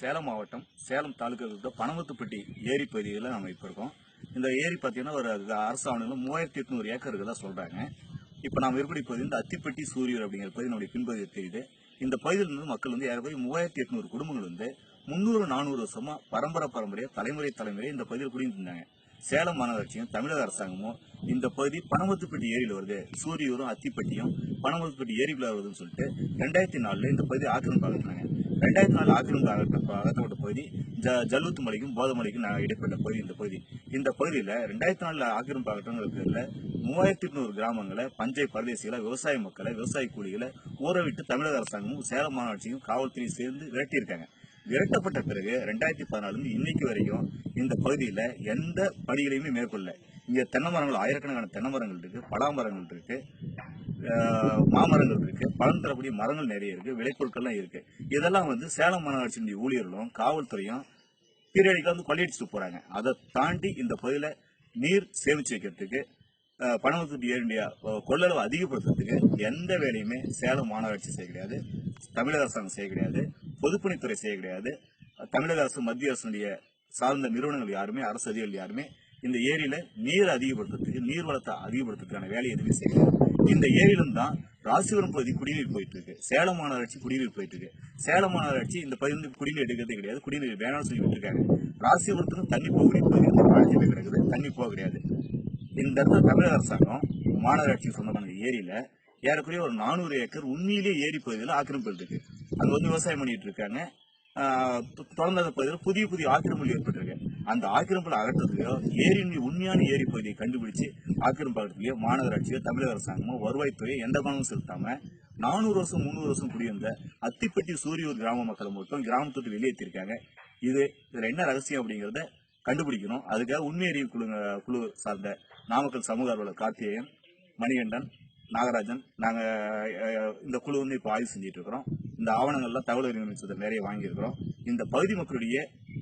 சேலம் மாவட்டம் சேலம் தாலுக்காவில் பனமத்துப்பட்டி ஏரி பகுதியில் நம்ம இப்போ இருக்கோம். இந்த ஏரி பார்த்தீங்கன்னா ஒரு அரசு ஆவணங்கள் மூவாயிரத்தி எட்நூறு ஏக்கர்களாக சொல்கிறாங்க இப்போ நாம் இருக்கக்கூடிய பகுதி இந்த அத்திப்பட்டி சூரியர் அப்படிங்கிற பகுதி நம்முடைய பின்பகுதியில் தெரியுது. இந்த பகுதியில் இருந்து மக்கள் வந்து ஏறக்குறைய மூவாயிரத்தி எட்நூறு குடும்பங்கள் வந்து முந்நூறு நானூறு வருஷமாக பரம்பரை பரம்பரையாக தலைமுறை தலைமுறை இந்த பகுதியில் குடியிருந்தாங்க சேலம் மாநகராட்சியும் தமிழக அரசாங்கமும் இந்த பகுதி பனமத்துப்பட்டி ஏரியில் வருது. சூரியூரும் அத்திப்பட்டியும் பனமத்துப்பட்டி ஏரிக்குள்ள வருதுன்னு சொல்லிட்டு ரெண்டாயிரத்தி நாலில் இந்த பகுதி ஆக்கிரமிப்பு அகற்றினாங்க ரெண்டாயிரத்தி நாலு ஆக்கிரமிப்பு அகற்றப்பட்ட பகுதி ஜ ஜல்லூத்து மலைக்கும் போதமலைக்கும் நான் இடைப்பட்ட பகுதி இந்த பகுதி. இந்த பகுதியில் ரெண்டாயிரத்தி நாலில் ஆக்கிரமிப்பு அகற்றங்கிற மூவாயிரத்தி எட்நூறு கிராமங்களை பஞ்சை பரதேசிகளை விவசாய மக்களை விவசாய கூலிகளை ஊற விட்டு தமிழக அரசாங்கமும் சேலம் மாநகராட்சியும் காவல்துறையும் சேர்ந்து விரட்டியிருக்காங்க. விரட்டப்பட்ட பிறகு ரெண்டாயிரத்தி பதினாலுல இன்னைக்கு வரைக்கும் இந்த பகுதியில் எந்த பணிகளையுமே மேற்கொள்ள இங்கே தென்னை மரங்கள் ஆயிரக்கணக்கான தென்னை மரங்கள் இருக்குது பலா இருக்குது மாமரங்கள் இருக்கு. பலன் தரக்கூடிய மரங்கள் நிறைய இருக்கு. விளைபொருட்கள்லாம் இருக்கு. இதெல்லாம் வந்து சேலம் மாநகராட்சியினுடைய ஊழியர்களும் காவல்துறையும் பீரியடிக்கா வந்து கொள்ளையடிச்சுட்டு போறாங்க. அதை தாண்டி இந்த பகுதியில நீர் சேமிச்சு வைக்கிறதுக்கு ஆஹ் ஏறிய கொள்ளளவு அதிகப்படுத்துறதுக்கு எந்த வேலையுமே சேலம் மாநகராட்சி செய்ய கிடையாது. தமிழக அரசாங்கம் செய்ய கிடையாது. பொதுப்பணித்துறை செய்ய கிடையாது. தமிழக அரசு மத்திய அரசுடைய சார்ந்த நிறுவனங்கள் யாருமே அரசு அதிகாரிகள் யாருமே இந்த ஏரியில நீர் அதிகப்படுத்துறதுக்கு நீர் வளத்தை அதிகப்படுத்துறதுக்கான வேலையை எதுவுமே செய்யல. இந்த ஏரியிலும் தான் ராசிபுரம் பகுதி குடிநீர் போயிட்டு இருக்கு சேலம் மாநகராட்சி குடிநீர் போயிட்டு இருக்கு சேலம் மாநகராட்சி இந்த பகுதி குடிநீர் எடுக்கிறதே கிடையாது. குடிநீர் வேணாம்னு சொல்லி விட்டுருக்காங்க. ராசிபுரத்துக்கும் தண்ணி போகக்கூடிய பகுதி வந்து கிடக்குது. தண்ணி போக கிடையாது. இந்த இடத்துல தமிழக அரசாங்கம் மாநகராட்சிக்கு சொந்தமான ஏரியில ஏறக்குறைய ஒரு நானூறு ஏக்கர் உண்மையிலேயே ஏரி பகுதியில் ஆக்கிரமிப்பு இருக்கு. வந்து விவசாயம் பண்ணிட்டு இருக்காங்க. தொடர்ந்த பகுதியில் புதிய புதிய ஆக்கிரமிப்பு ஏற்பட்டிருக்கு. அந்த ஆக்கிரமிப்புல அகற்றதுலையோ ஏரியினுடைய உண்மையான ஏரி பகுதியை கண்டுபிடிச்சு ஆக்கிரமிப்பு அகற்றலையோ மாநகராட்சியோ தமிழக அரசாங்கமோ வருவாய்த்துறையோ எந்த பணமும் செலுத்தாம நானூறு வருஷம் முந்நூறு வருஷம் குடியிருந்த அத்திப்பட்டி சூரியூர் கிராம மக்களை மட்டும் கிராமத்துக்கு வெளியேற்றிருக்காங்க. இது இதுல என்ன ரகசியம் அப்படிங்கிறத கண்டுபிடிக்கணும். அதுக்காக உண்மை அறிவு குழு குழு சார்ந்த நாமக்கல் சமூக ஆர்வலர் கார்த்திகேயன் மணிகண்டன் நாகராஜன் நாங்கள் இந்த குழு வந்து இப்போ ஆய்வு செஞ்சுட்டு இருக்கிறோம் இந்த ஆவணங்கள்லாம் தகவல் அறிவு நிறுவனத்தில் நிறைய வாங்கியிருக்கிறோம். இந்த பகுதி மக்களுடைய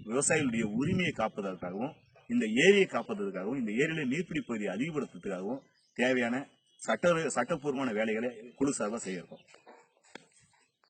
விவசாயிகளுடைய உரிமையை காப்பதற்காகவும் இந்த ஏரியை காப்பதற்காகவும் இந்த ஏரியில நீர்ப்பிடி பகுதியை அதிகப்படுத்துறதுக்காகவும் தேவையான சட்ட சட்டப்பூர்வமான வேலைகளை குழு சார்பாக செய்யிருக்கோம்